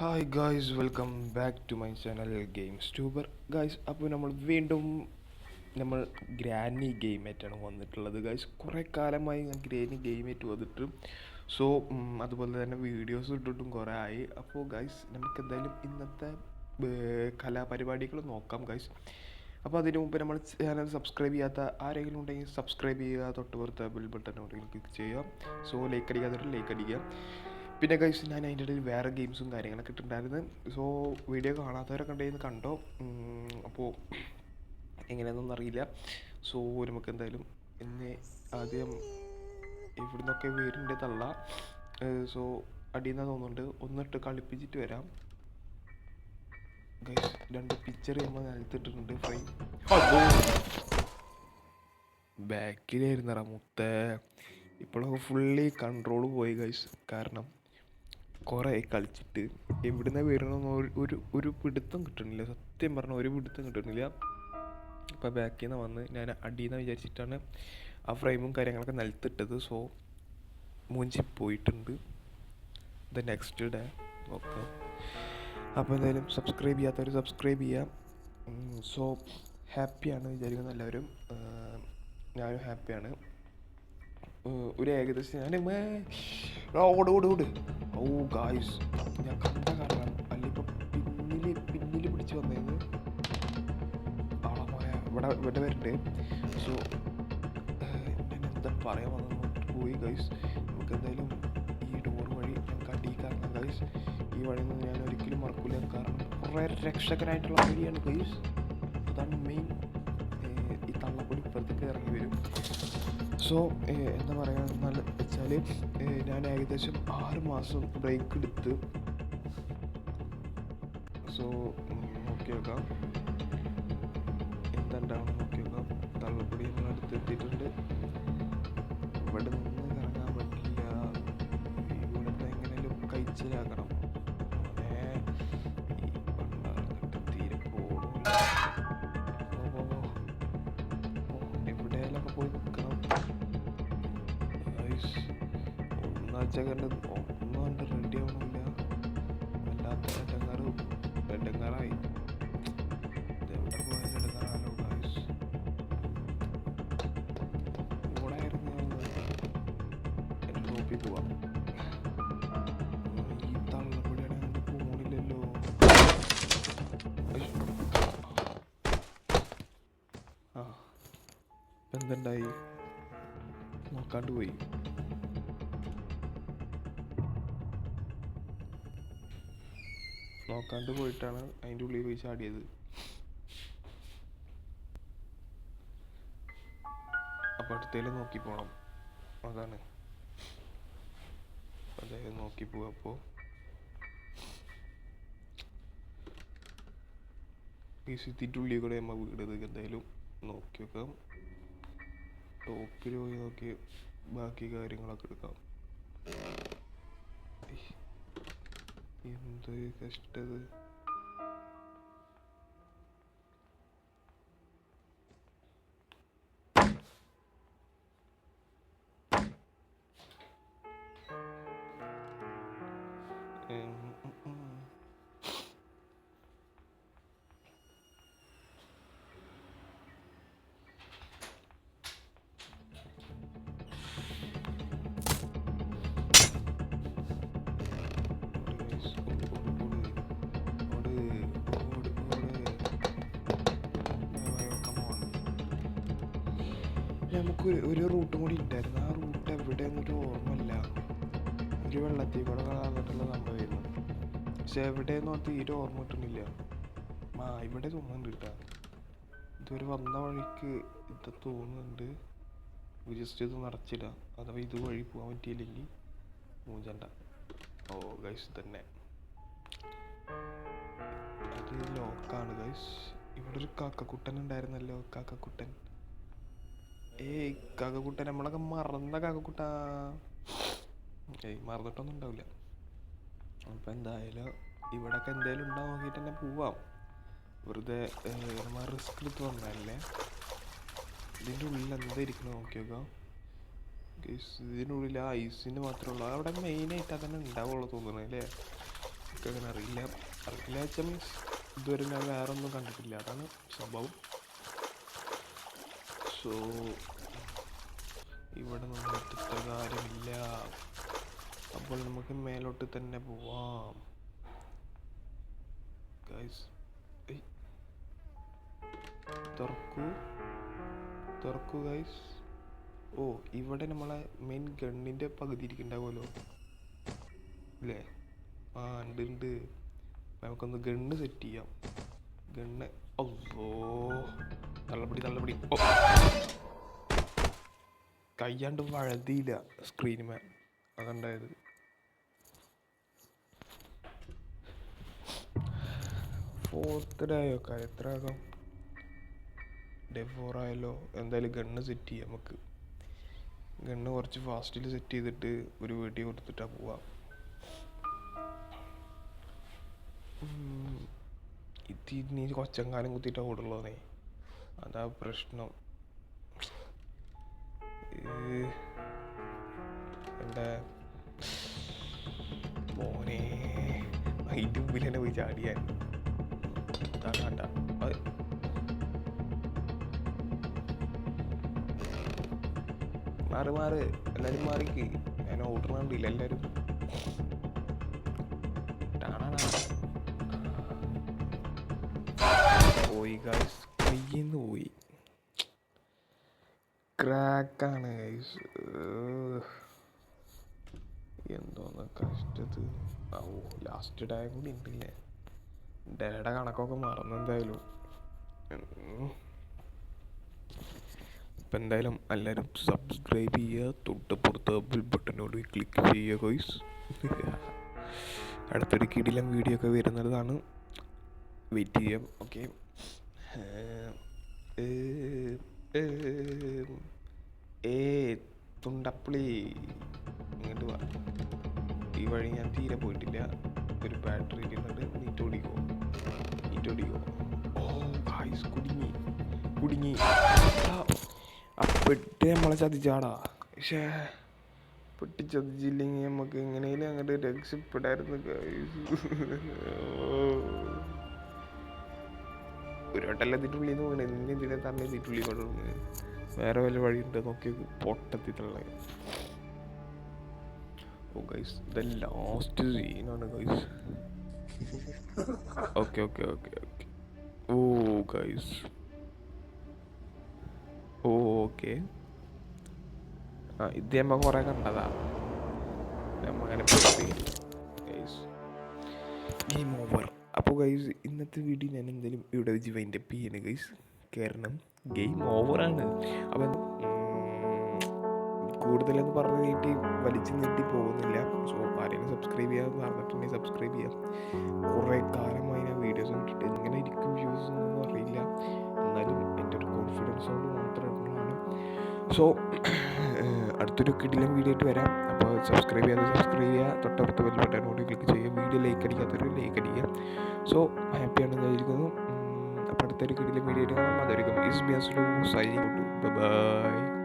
Hi guys welcome back to my channel games tuber guys അപ്പോൾ നമ്മൾ വീണ്ടും നമ്മൾ ഗ്രാനി ഗെയിമേറ്റാണ് വന്നിട്ടുള്ളത്. ഗായ്സ് കുറേ കാലമായി ഞാൻ ഗ്രാനി ഗെയിമേറ്റ് വന്നിട്ട്. സോ അതുപോലെ തന്നെ വീഡിയോസ് ഇട്ടിട്ടും കുറേ ആയി. അപ്പോൾ ഗായ്സ് നമുക്ക് എന്തായാലും ഇന്നത്തെ കലാപരിപാടികൾ നോക്കാം ഗായ്സ് അപ്പോൾ അതിന് മുമ്പ് നമ്മൾ ചാനൽ സബ്സ്ക്രൈബ് ചെയ്യാത്ത ആരെങ്കിലും ഉണ്ടെങ്കിൽ സബ്സ്ക്രൈബ് ചെയ്യുക. തൊട്ട് പുറത്ത് ബെൽ ബട്ടൺ ഉണ്ടെങ്കിൽ ക്ലിക്ക് ചെയ്യുക സോ ലൈക്ക് അടിക്കാത്തവർ ലൈക്ക് അടിക്കുക. പിന്നെ ഗൈസ് ഞാൻ അതിന്റെ ഇടയിൽ വേറെ ഗെയിംസും കാര്യങ്ങളൊക്കെ ഇട്ടിട്ടുണ്ടായിരുന്നു. സോ വീഡിയോ കാണാത്തവരൊക്കെ ഉണ്ടെങ്കിൽ കണ്ടോ? അപ്പോൾ എങ്ങനെയാണെന്നൊന്നും അറിയില്ല. സോ നമുക്ക് എന്തായാലും എന്നെ ആദ്യം ഇവിടുന്നൊക്കെ വേരിന്റെ തള്ള. സോ അടിയെന്നാ തോന്നുന്നുണ്ട് ഒന്നിട്ട് കളിപ്പിച്ചിട്ട് വരാം. ഗൈസ് രണ്ട് പിക്ചർ നമ്മൾ നിലത്തിട്ടിട്ടുണ്ട്. ഫ്രൈ ബാക്കിലായിരുന്നറ മുത്തേ. ഇപ്പോഴൊക്കെ ഫുള്ളി കൺട്രോൾ പോയി ഗൈസ് കാരണം കുറേ കളിച്ചിട്ട് എവിടുന്ന വരണമെന്ന് ഒരു ഒരു പിടുത്തം കിട്ടണില്ല സത്യം പറഞ്ഞാൽ ഒരു പിടുത്തം കിട്ടണില്ല ഇപ്പോൾ ബാക്കിൽ നിന്ന് വന്ന് ഞാൻ അടിയിൽ നിന്ന് വിചാരിച്ചിട്ടാണ് ആ ഫ്രെയിമും കാര്യങ്ങളൊക്കെ നിലത്തിട്ടത്. സോ മൂഞ്ചി പോയിട്ടുണ്ട്. ദ നെക്സ്റ്റ് ഡേ ഓക്കെ അപ്പോൾ എന്തായാലും സബ്സ്ക്രൈബ് ചെയ്യാത്തവർ സബ്സ്ക്രൈബ് ചെയ്യാം. സോ ഹാപ്പിയാണ് വിചാരിക്കുന്ന എല്ലാവരും. ഞാനും ഹാപ്പിയാണ് ഒരു ഏകദേശം ഞാൻ ഓട്. ഓ ഗായ്സ് ഞാൻ കണ്ട കാരണം അല്ലിപ്പോൾ പിന്നിൽ പിന്നിൽ പിടിച്ച് വന്നത് ആളമായ ഇവിടെ ഇവിടെ വരണ്ടേ സോ ഞാൻ എന്താ പറയാൻ വന്നത് പോയി ഗൈസ് നമുക്ക് എന്തായാലും ഈ ഡോർ വഴി ഞങ്ങൾക്ക് അടി കാരണം ഗൈസ് ഈ വഴി നിന്ന് ഞാൻ ഒരിക്കലും മറക്കില്ല കാരണം കുറേ രക്ഷകനായിട്ടുള്ള വഴിയാണ് ഗൈസ് അതാണ് മെയിൻ ഈ തള്ളപ്പൊടി ഇപ്പുറത്തേക്ക് ഇറങ്ങി വരും. സോ എന്താ പറയുക വെച്ചാൽ ഞാൻ ഏകദേശം ആറ് മാസം ബ്രേക്ക് എടുത്ത്. സോ നോക്കി നോക്കാം. എന്തുണ്ടാവണം നോക്കി നോക്കാം. തള്ളപ്പൊടി നമ്മൾ അടുത്ത് എത്തിയിട്ടുണ്ട്. ഇവിടെ നിന്ന് കറങ്ങാൻ പറ്റില്ല. ഇവിടെ എങ്ങനെയും കഴിച്ചിലാക്കണം. കണ്ട് ഒന്നും കണ്ട് റെഡി ആവണില്ല. വല്ലാത്ത എടങ്ങാറ് എടങ്ങാറായി ഇതെവിടെ പോയാലും ആ എന്തുണ്ടായി? നോക്കാണ്ട് പോയി. നോക്കാണ്ട് പോയിട്ടാണ് അതിന്റെ ഉള്ളിൽ പോയി ചാടിയത്. അപ്പം അടുത്തേലും നോക്കി പോണം. അതാണ്. അതായത് നോക്കി പോവാ അപ്പോൾ ഈ സിറ്റിന്റെ ഉള്ളിൽ കൂടെ നമ്മൾ വീടത് എന്തായാലും നോക്കി വെക്കാം. ടോപ്പിൽ പോയി നോക്കി ബാക്കി കാര്യങ്ങളൊക്കെ എടുക്കാം. എന്ത് കഷ്ടത്. നമുക്ക് ഒരു- റൂട്ട് കൂടി ഉണ്ടായിരുന്നു ആ റൂട്ട് എവിടെ എന്നൊരു ഓർമ്മയില്ല. ഒരു വെള്ളത്തിൽ കൂടെ കാണാനായിട്ടുള്ള സംഭവമായിരുന്നു. പക്ഷെ എവിടെയെന്നോ തീരെ ഓർമ്മ കിട്ടുന്നില്ല. ആ ഇവിടെ തോന്നുന്നുണ്ട് കേട്ടോ. ഇതുവരെ വന്ന വഴിക്ക് ഇത് തോന്നുന്നുണ്ട്. ജസ്റ്റ് ഇത് നടച്ചിടാം അഥവാ ഇത് വഴി പോകാൻ പറ്റിയില്ലെങ്കിൽ മൂഞ്ചണ്ട. ഓ ഗൈസ് തന്നെ അത് ലോക്കാണ് ഗൈസ് ഇവിടെ ഒരു കാക്കക്കുട്ടൻ ഉണ്ടായിരുന്നല്ലോ കാക്കക്കുട്ടൻ. ഏയ് കകക്കുട്ട നമ്മളൊക്കെ മറന്ന കാക്കക്കുട്ട. ഏയ് മറന്നിട്ടൊന്നും ഉണ്ടാവില്ല. അപ്പം എന്തായാലും ഇവിടൊക്കെ എന്തായാലും ഉണ്ടോ നോക്കിയിട്ട് തന്നെ പോവാം. വെറുതെ നമ്മൾ റിസ്ക് എടുത്ത് വന്നതല്ലേ? ഇതിന്റെ ഉള്ളിൽ എന്താ ഇരിക്കണത് നോക്കി നോക്കാം ഗൈസ് ഇതിനുള്ളിൽ ആ ഐസിന് മാത്രമേ ഉള്ളൂ. അവിടെ മെയിനായിട്ട് അതന്നെ ഉണ്ടാവുള്ളൂ തോന്നുന്നു അല്ലേ? എനിക്ക് അങ്ങനെ അറിയില്ല അറിയില്ല വെച്ചാൽ മീൻസ് ഇതുവരെ ഞാൻ വേറെ ഒന്നും കണ്ടിട്ടില്ല. അതാണ് സംഭവം. സോ ഇവിടെ ഇത്ര കാര്യമില്ല. അപ്പോൾ നമുക്ക് മേലോട്ട് തന്നെ പോവാം. തുറക്കൂ. തുറക്കൂ ഗൈസ് ഓ ഇവിടെ നമ്മളെ മെയിൻ ഗണ്ണിന്റെ പകുതി ഇരിക്കണ്ടാവുമല്ലോ. ഇല്ലേ? ആ ഉണ്ട് ഉണ്ട്. നമുക്കൊന്ന് ഗണ്ണ് സെറ്റ് ചെയ്യാം. ഗണ്ണ് ഓ തള്ളപ്പിടി തള്ളപ്പിടി ഓ. കയ്യാണ്ട് വഴുതിയില്ല സ്ക്രീനുമേ അതുണ്ടായത്. ഫോർത്ത് ഡേ ആയോ? എത്ര ആകാം? ഡേ ഫോർ ആയല്ലോ. എന്തായാലും ഗണ്ണ് സെറ്റ് ചെയ്യാം നമുക്ക്. ഗണ്ണ് കുറച്ച് ഫാസ്റ്റിൽ സെറ്റ് ചെയ്തിട്ട് ഒരു വീട്ടിൽ കൊടുത്തിട്ടാ പോവാം. ഇത് ഇനി കൊച്ചങ്കാലം കുത്തിയിട്ടാ ഓടുള്ളതേ അതാ പ്രശ്നം. എന്താ? മോനെ അതിന്റെ മുമ്പിൽ തന്നെ പോയി ചാടിയാൻ. കണ്ട. മാറി മാറി. എല്ലാവരും മാറിക്ക്. ഞാൻ ഓടുന്നുണ്ടില്ല എല്ലാരും. പോയി ഗൈസ് കയ്യിന്ന് പോയി. ക്രാക്കാണ് ഗൈസ് എന്തോന്ന് കഷ്ടത്. ഓ ലാസ്റ്റ് ഡേ കൂടി ഉണ്ടല്ലേ? ഡേയുടെ കണക്കൊക്കെ മറന്നെന്തായാലും ഉം. അപ്പം എന്തായാലും എല്ലാവരും സബ്സ്ക്രൈബ് ചെയ്യുക. തൊട്ടപ്പുറത്ത് ബിൽ ബട്ടനോട് ക്ലിക്ക് ചെയ്യുക ഗോയ്സ് അടുത്തൊരു കിടിലം വീഡിയോ ഒക്കെ വരുന്നതാണ്. വെയിറ്റ് ചെയ്യാം ഓക്കെ ഏ തുണ്ടപ്പിളി. ഇങ്ങോട്ട് വാ. ഈ വഴി ഞാൻ തീരെ പോയിട്ടില്ല. ഒരു ബാറ്ററി ഇരിക്കുന്നുണ്ട്. നീറ്റോടിക്കോ നീറ്റോടിക്കോ ഓ ഗായ്സ് കുടുങ്ങി. കുടുങ്ങി. അപ്പിട്ട് നമ്മളെ ചതിച്ചാടാ. പക്ഷേ പെട്ടി ചതിച്ചില്ലെങ്കിൽ നമുക്ക് എങ്ങനെയും അങ്ങോട്ട് രക്ഷപ്പെടായിരുന്നു guys. ഒരു വട്ടല്ല ഇതിട്ടുള്ളിൽ നിന്ന് പോകണേ നിന്നെ ഇതിനെ തന്നെ ഇതിട്ടുള്ളിൽ കൊണ്ടുപോകുന്നത് വേറെ വല്ല വഴിയുണ്ട്? നോക്കി പൊട്ടത്തിട്ടുള്ള ഓ ഗൈസ് ദ ലാസ്റ്റ് സീനാണ് guys okay okay okay okay ഓ ഗൈസ് ഓ ഓക്കെ ആ ഇത് നമ്മ കുറെ കണ്ടതാ. നമ്മ അങ്ങനെ ഗെയിം ഓവർ ഗൈസ് ഇന്നത്തെ വീഡിയോ ഞാൻ എന്തായാലും ഇവിടെ വെച്ച് വൈൻഡപ്പ് ചെയ്യാണ് ഗൈസ് കാരണം ഗെയിം ഓവറാണ് അപ്പം കൂടുതലെന്ന് പറഞ്ഞു നീട്ടി വലിച്ചു നീട്ടി പോകുന്നില്ല. സോ ആരെയും സബ്സ്ക്രൈബ് ചെയ്യാൻ മറന്നിട്ടുണ്ടെങ്കിൽ സബ്സ്ക്രൈബ് ചെയ്യാം. കുറേ കാലമായി ഞാൻ വീഡിയോസ് ഇട്ടിട്ട് എങ്ങനെ ഇരിക്കും വ്യൂസ് ഒന്നും അറിയില്ല. എന്നാലും എന്റെ ഒരു കോൺഫിഡൻസ് കൊണ്ട് മാത്രമാണ് സോ അടുത്തൊരു കിടിലം വീഡിയോ ആയിട്ട് വരാം. സബ്സ്ക്രൈബ് ചെയ്യാതെ സബ്സ്ക്രൈബ് ചെയ്യുക. തൊട്ടടുത്ത ബെൽ കൂടി ക്ലിക്ക് ചെയ്യുക. വീഡിയോ ലൈക്ക് അടിക്കാത്തൊരു ലൈക്ക് അടിക്കുക. സോ ഹാപ്പിയാണ് വിചാരിക്കുന്നു അപ്പോൾ അടുത്തൊരു കിടിലം വീഡിയോ ആയിട്ട് കാണാം. ബൈ